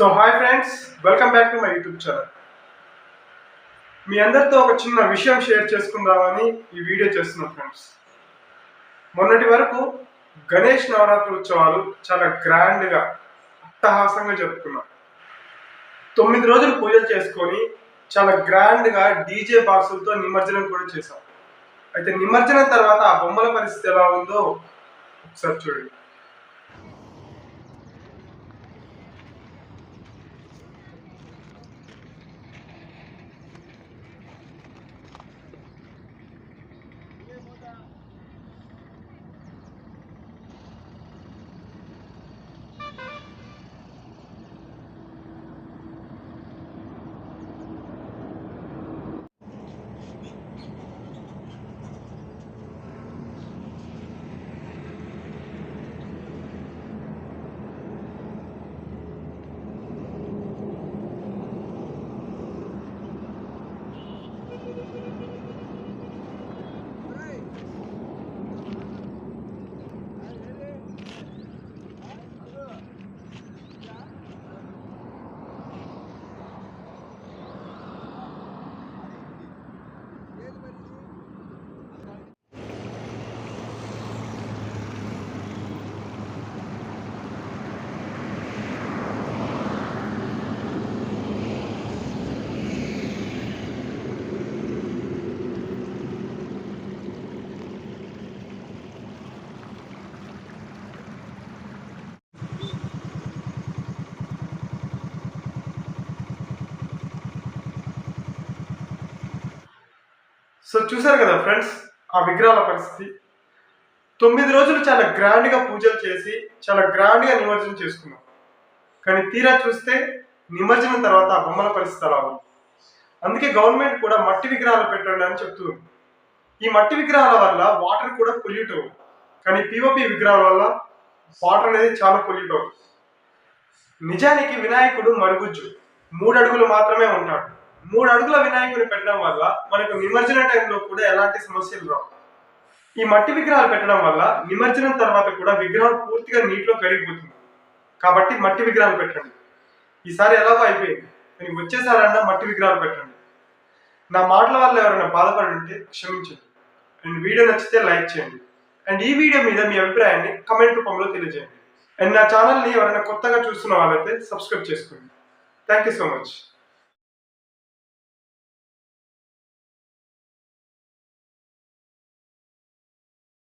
So hi friends welcome back to my YouTube channel మీ అందరితో ఒక చిన్న విషయం షేర్ చేసుకుందామని ఈ వీడియో చేస్తున్నాం ఫ్రెండ్స్ మొన్నటి వరకు గణేష్ నవరాత్రి ఉత్సవాలు చాలా గ్రాండ్గా అట్టహాసంగా జరుపుకున్నాం. తొమ్మిది రోజులు పూజలు చేసుకొని చాలా గ్రాండ్గా డీజే బాక్సులతో నిమజ్జనం కూడా చేశాం. అయితే నిమజ్జనం తర్వాత ఆ బొమ్మల పరిస్థితి ఎలా ఉందో ఒకసారి చూడండి. సో చూసారు కదా ఫ్రెండ్స్ ఆ విగ్రహాల పరిస్థితి. తొమ్మిది రోజులు చాలా గ్రాండ్గా పూజలు చేసి చాలా గ్రాండ్గా నిమజ్జనం చేసుకున్నాం. కానీ తీరా చూస్తే నిమజ్జనం తర్వాత ఆ బొమ్మల పరిస్థితి అలా ఉంది. అందుకే గవర్నమెంట్ కూడా మట్టి విగ్రహాలు పెట్టండి అని చెప్తుంది ఈ మట్టి విగ్రహాల వల్ల వాటర్ కూడా పొల్యూట్ అవుతుంది. కానీ పిఓపి విగ్రహాల వల్ల వాటర్ అనేది చాలా పొల్యూట్ అవుతుంది. నిజానికి వినాయకుడు మరుగుజ్జు. మూడు అడుగులు మాత్రమే ఉంటాడు. మూడు అడుగుల వినాయకుడిని పెట్టడం వల్ల మనకు నిమజ్జన టైంలో కూడా ఎలాంటి సమస్యలు రావు. ఈ మట్టి విగ్రహాలు పెట్టడం వల్ల నిమజ్జనం తర్వాత కూడా విగ్రహం పూర్తిగా నీటిలో కరిగిపోతుంది. కాబట్టి మట్టి విగ్రహాలు పెట్టండి. ఈసారి ఎలాగో అయిపోయింది. నేను వచ్చేసారన్నా మట్టి విగ్రహాలు పెట్టండి. నా మాటల వల్ల ఎవరైనా బాధపడి ఉంటే క్షమించండి. అండ్ వీడియో నచ్చితే లైక్ చేయండి. అండ్ ఈ వీడియో మీద మీ అభిప్రాయాన్ని కమెంట్ రూపంలో తెలియజేయండి. అండ్ నా ఛానల్ని ఎవరైనా కొత్తగా చూస్తున్న వాళ్ళైతే సబ్స్క్రైబ్ చేసుకోండి. Thank you so much.